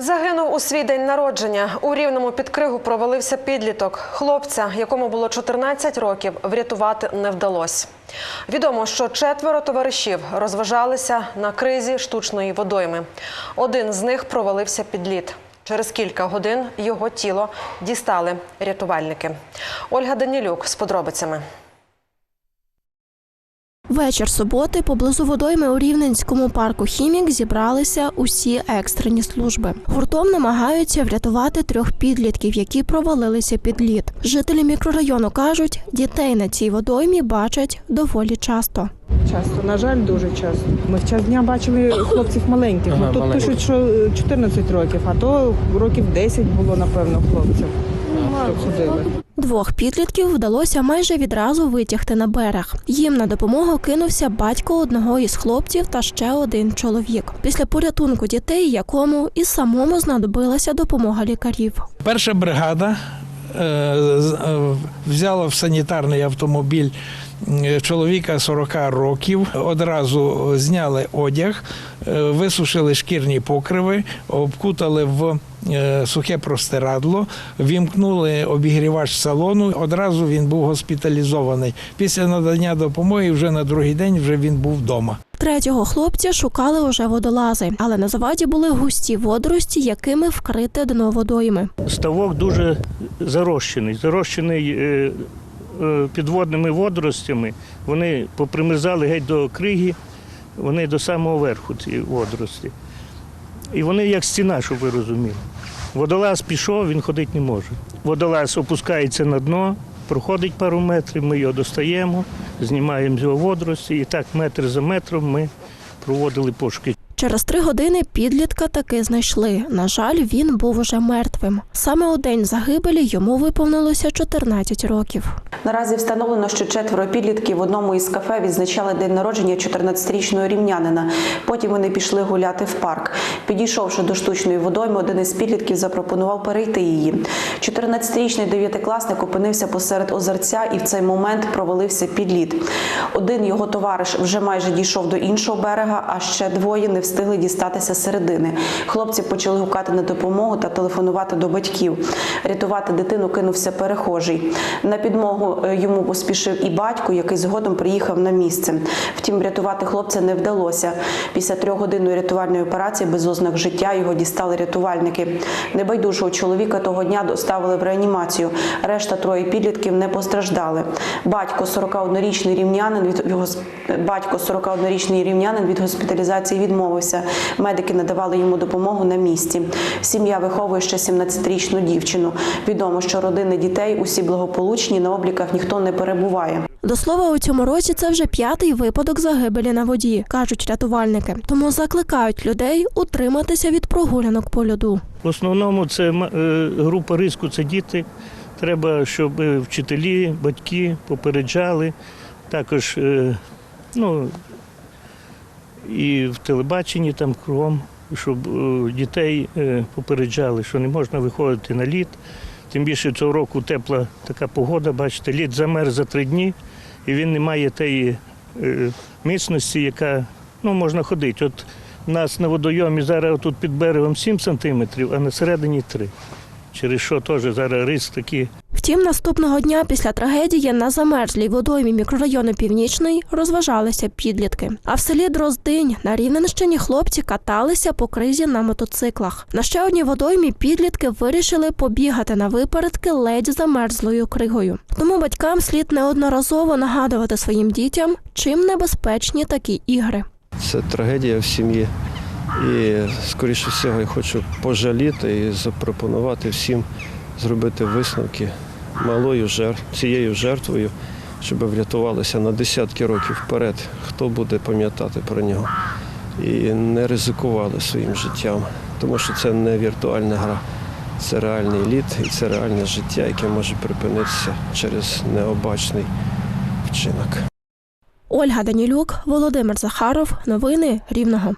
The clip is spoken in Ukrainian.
Загинув у свій день народження. У рівному під кригу провалився підліток. Хлопця, якому було 14 років, врятувати не вдалося. Відомо, що четверо товаришів розважалися на кризі штучної водойми. Один з них провалився під лід. Через кілька годин його тіло дістали рятувальники. Ольга Данілюк з подробицями. Вечір суботи поблизу водойми у Рівненському парку Хімік зібралися усі екстрені служби. Гуртом намагаються врятувати трьох підлітків, які провалилися під лід. Жителі мікрорайону кажуть, дітей на цій водоймі бачать доволі часто. Часто, на жаль, дуже часто. Ми в час дня бачили хлопців маленьких. Ага, ну, тут маленьких. пишуть, що е, 14 років, а то років 10 було, напевно, хлопців. Хто ходили. Двох підлітків вдалося майже відразу витягти на берег. Їм на допомогу кинувся батько одного із хлопців та ще один чоловік. Після порятунку дітей, якому і самому знадобилася допомога лікарів. Перша бригада е, е, взяла в санітарний автомобіль чоловіка 40 років. Одразу зняли одяг, е, висушили шкірні покриви, обкутали в е, сухе простирадло, вімкнули обігрівач салону. Одразу він був госпіталізований. Після надання допомоги вже на другий день вже він був вдома. Третього хлопця шукали уже водолази, але на заваді були густі водорості, якими вкрите дно водойми. ставок дуже зарощений, зарощений е, підводними водоростями. Вони попримерзали геть до криги, вони до самого верху ці водорості. І вони як стіна, щоб ви розуміли. Водолаз пішов, він ходити не може. Водолаз опускається на дно, проходить пару метрів, ми його достаємо, знімаємо з його водорості, і так метр за метром ми проводили пошуки. Через три години підлітка таки знайшли. На жаль, він був уже мертвим. Саме у день загибелі йому виповнилося 14 років. Наразі встановлено, що четверо підлітків в одному із кафе відзначали день народження 14-річного рівнянина. Потім вони пішли гуляти в парк. Підійшовши до штучної водойми, один із підлітків запропонував перейти її. 14-річний дев'ятикласник опинився посеред озерця і в цей момент провалився під лід. Один його товариш вже майже дійшов до іншого берега, а ще двоє не встигли дістатися середини. Хлопці почали гукати на допомогу та телефонувати до батьків. Рятувати дитину кинувся перехожий. На підмогу е, йому поспішив і батько, який згодом приїхав на місце. Втім, врятувати хлопця не вдалося. Після трьохгодинної рятувальної операції без ознак життя його дістали рятувальники. Небайдужого чоловіка того дня доставили в реанімацію. Решта троє підлітків не постраждали. Батько 41-річний рівнянин від його батько 41-річний рівнянин від госпіталізації відмовився. Медики надавали йому допомогу на місці. Сім'я виховує ще 17-річну дівчину. Відомо, що родини дітей усі благополучні, на обліках ніхто не перебуває. До слова, у цьому році це вже п'ятий випадок загибелі на воді, кажуть рятувальники. Тому закликають людей утриматися від прогулянок по льоду. В основному це е, група риску це діти. Треба, щоб е, вчителі, батьки попереджали. Також е, ну, і в телебаченні там кругом, щоб е, дітей е, попереджали, що не можна виходити на лід. Тим більше цього року тепла така погода, бачите, лід замерз за три дні, і він не має тієї е, міцності, яка ну, можна ходити. От у нас на водойомі зараз тут під берегом 7 сантиметрів, а на середині 3. Через що теж зараз риск такий Втім, наступного дня після трагедії на замерзлій водоймі мікрорайону Північний розважалися підлітки. А в селі Дроздинь на Рівненщині хлопці каталися по кризі на мотоциклах. На ще одній водоймі підлітки вирішили побігати на випередки ледь замерзлою кригою. Тому батькам слід неодноразово нагадувати своїм дітям, чим небезпечні такі ігри. Це трагедія в сім'ї. І, скоріше всього, я хочу пожаліти і запропонувати всім зробити висновки малою жертв, цією жертвою, щоб врятувалися на десятки років вперед, хто буде пам'ятати про нього. І не ризикували своїм життям, тому що це не віртуальна гра, це реальний лід і це реальне життя, яке може припинитися через необачний вчинок. Ольга Данілюк, Володимир Захаров. Новини Рівного.